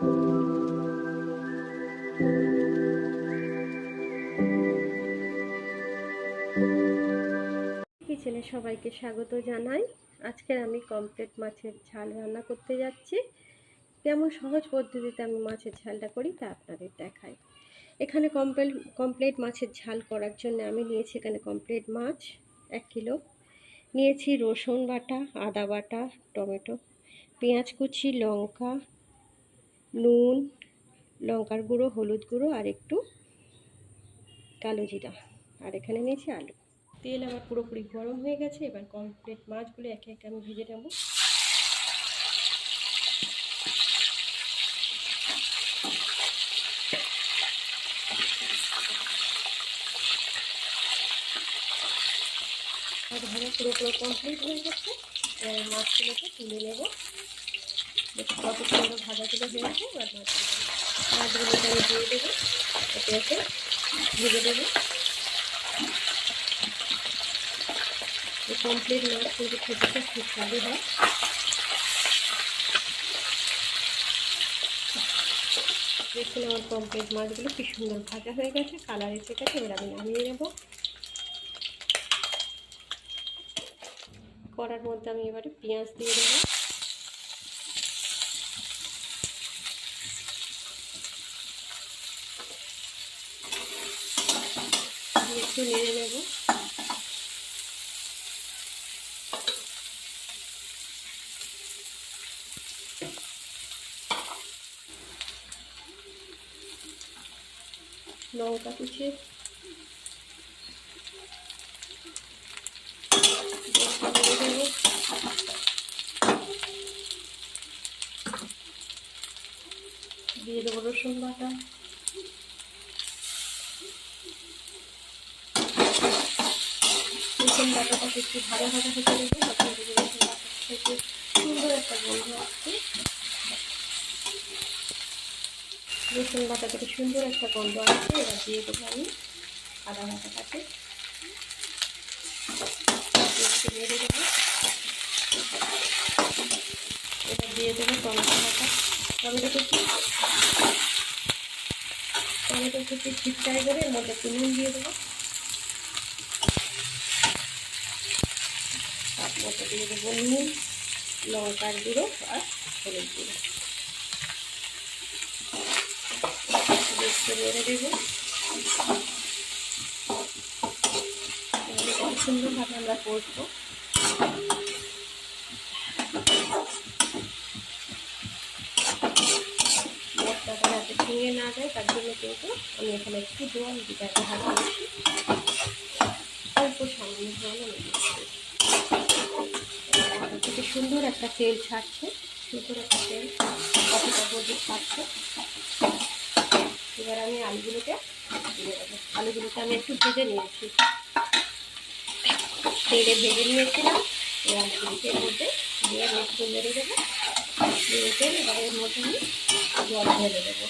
কিচেনে সবাইকে স্বাগত জানাই। আজকের আমি কমপ্লিট মাছের ঝাল রান্না করতে যাচ্ছি। কেমন সহজ পদ্ধতিতে আমি মাছের ঝালটা করি তা আপনাদের দেখাই। এখানে কমপ্লিট কমপ্লিট মাছের ঝাল করার জন্য আমি নিয়েছি এখানে কমপ্লিট মাছ, এক কিলো। নিয়েছি রসুন বাটা, আদা বাটা, টমেটো, পেঁয়াজ কুচি, লঙ্কা নুন, লঙ্কার গুঁড়ো, হলুদ গুঁড়ো আর একটু কালো জিরা। আর এখানে নিয়েছি আলু। তেল আমার পুরোপুরি গরম হয়ে গেছে, এবার কমপ্লিট মাছগুলো একে একে আমি ভেজে নেব। ভাজা পুরোপুরি কমপ্লিট হয়ে গেছে মাছগুলোকে তুলে নেব। কত সুন্দর ভাজাগুলো হয়েছে এবার মাছগুলোকে আমি দিয়ে দেবো একে একে ভেজে দেবো কমপ্লিট মাছ কিন্তু খেতে খুব ভালো হয় দেখুন আমার কমপ্লিট মাছগুলো কি সুন্দর ভাজা হয়ে গেছে কালার এসে গেছে এবার আমি নামিয়ে নেব করার মধ্যে আমি এবারে পেঁয়াজ দিয়ে দেবো। একটু নেড়ে নেব। লঙ্কা কুচি। দিয়ে দেবো রসুন বাটা। বাটাটাকে একটু ভাজা ভাজা হতে দেবো তখন থেকে থেকে সুন্দর একটা গন্ধ আসছে। রসুন বাটা থেকে সুন্দর একটা গন্ধ আসছে। এবার দিয়ে দেবো আমি আদা বাটাটাকে নেড়ে দেবো। এবার দিয়ে দেবো টমেটো বাটা। টমেটো কুচি। টমেটো কুচি ঠিকঠাক করে এর মধ্যে একটু নুন দিয়ে দেবো। মধ্যে দিয়ে দেবো নুন, লঙ্কার গুঁড়ো আর হলুদ গুঁড়ো। নেড়ে দেবো। সুন্দরভাবে আমরা করব যাতে না যায়, তার জন্য কিন্তু আমি এখানে একটু জল দিতে করছি। অল্প সামান্য থেকে সুন্দর একটা তেল ছাড়ছে। সুন্দর একটা তেল। কতটা বোঝে ছাড়ছে। এবার আমি আলুগুলোকে দিয়ে আলুগুলোকে আমি একটু ভেজে নিয়েছি। তেলে ভেজে নিয়েছিলাম। এই আলুগুলোকে মধ্যে দিয়ে একটু মেরে দেবো। মেরেতে এবার এর মধ্যে আমি জল ঢেলে দেবো।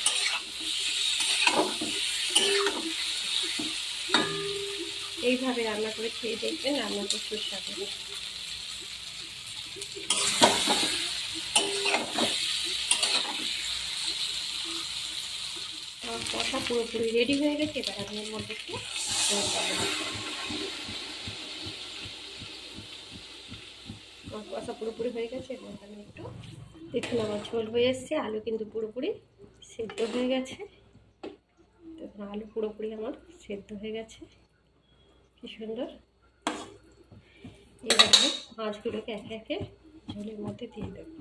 এইভাবে রান্না করে খেয়ে দেখবেন রান্না করতে সুস্বাদু। আমার কষা পুরোপুরি রেডি হয়ে গেছে, এবার আমি এর মধ্যে একটু আমার কষা পুরোপুরি হয়ে গেছে, এর মধ্যে আমি একটু দেখুন আমার ঝোল হয়ে এসছে, আলু কিন্তু পুরোপুরি সেদ্ধ হয়ে গেছে। দেখুন আলু পুরোপুরি আমার সেদ্ধ হয়ে গেছে। কি সুন্দর। এবার মাছগুলোকে একে একে ঝোলের মধ্যে দিয়ে দেবো।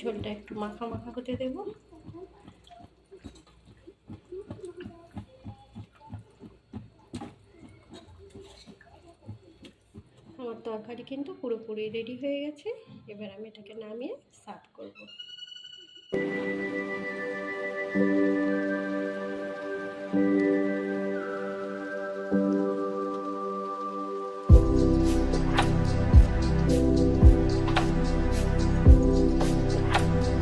ঝোলটা একটু মাখা মাখা হতে দেব। আমার তরকারি কিন্তু পুরোপুরি রেডি হয়ে গেছে। এবার আমি এটাকে নামিয়ে সার্ভ করব। Thank you.